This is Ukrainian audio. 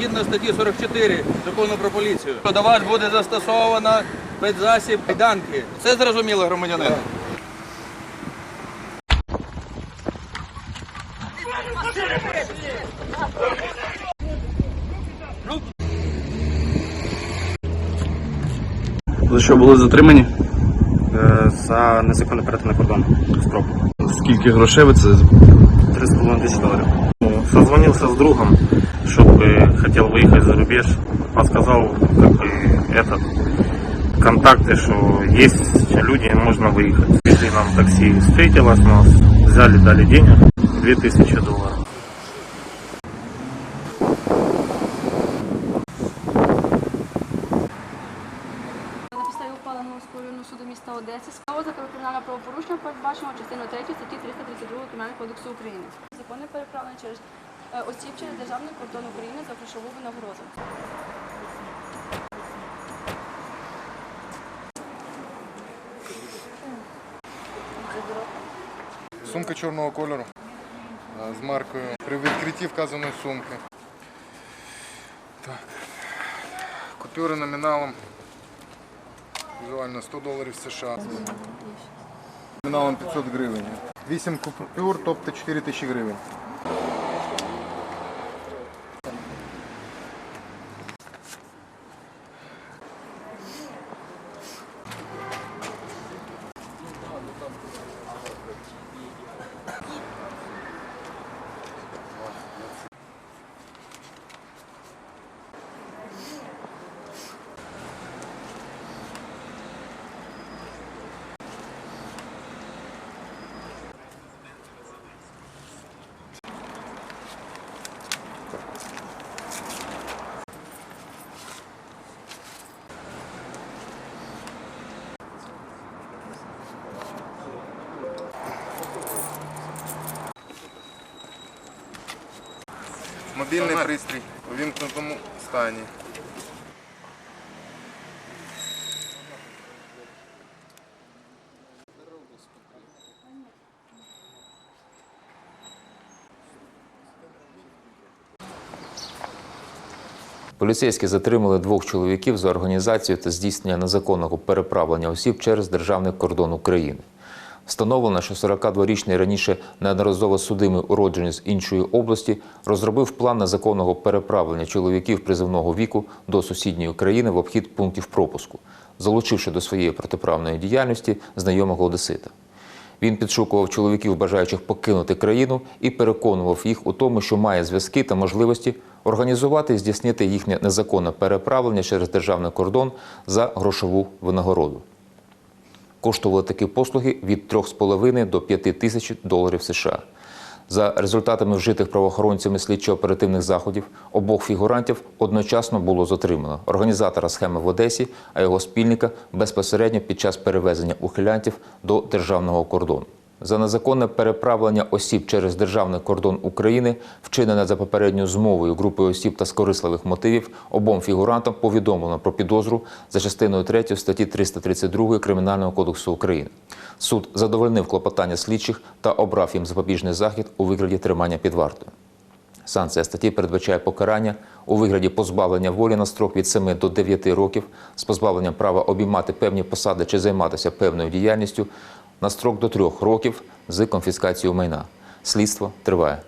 згідно статті 44 закону про поліцію. До вас буде застосовано спецзасіб кайданки. Це зрозуміло, громадянин? За що були затримані? Е, за незаконне перетин кордону. Строк. Скільки грошей ви це? 3,5 тысячи долларов. Ну, Созвонился с другом, чтобы хотел выехать за рубеж. Подсказал как бы, этот контакты, что есть люди, можно выехать. Везли нам такси, встретилось нас, взяли, дали денег, 2000 долларов. На підставі ухваленого скоєного суду міста Одеси справа за кримінальне правопорушення передбачено частину 3 статті 332 Кримінального кодексу України. Законне переправлення через е, осіб через державний кордон України за грошову винагороду. Сумка чорного кольору з маркою. При відкритті вказаної сумки. Так. Купюри номіналом. Візуально 100 доларів США. Номіналом 500 гривень. 8 купюр, тобто 4 тисячі гривень. Мобільний пристрій у вімкнутому стані. Поліцейські затримали двох чоловіків за організацію та здійснення незаконного переправлення осіб через державний кордон України. Встановлено, що 42-річний раніше неодноразово судимий уродженець з іншої області розробив план незаконного переправлення чоловіків призивного віку до сусідньої країни в обхід пунктів пропуску, залучивши до своєї протиправної діяльності знайомого одесита. Він підшукував чоловіків, бажаючих покинути країну, і переконував їх у тому, що має зв'язки та можливості організувати і здійснити їхнє незаконне переправлення через державний кордон за грошову винагороду. Коштували такі послуги від 3,5 до 5 тисяч доларів США. За результатами вжитих правоохоронцями слідчо-оперативних заходів обох фігурантів одночасно було затримано організатора схеми в Одесі, а його спільника безпосередньо під час перевезення ухилянтів до державного кордону. За незаконне переправлення осіб через державний кордон України, вчинене за попередньою змовою групою осіб та з корисливих мотивів, обом фігурантам повідомлено про підозру за частиною 3 статті 332 Кримінального кодексу України. Суд задовольнив клопотання слідчих та обрав їм запобіжний захід у вигляді тримання під вартою. Санкція статті передбачає покарання у вигляді позбавлення волі на строк від 7 до 9 років з позбавленням права обіймати певні посади чи займатися певною діяльністю на строк до трьох років з конфіскацією майна. Слідство триває.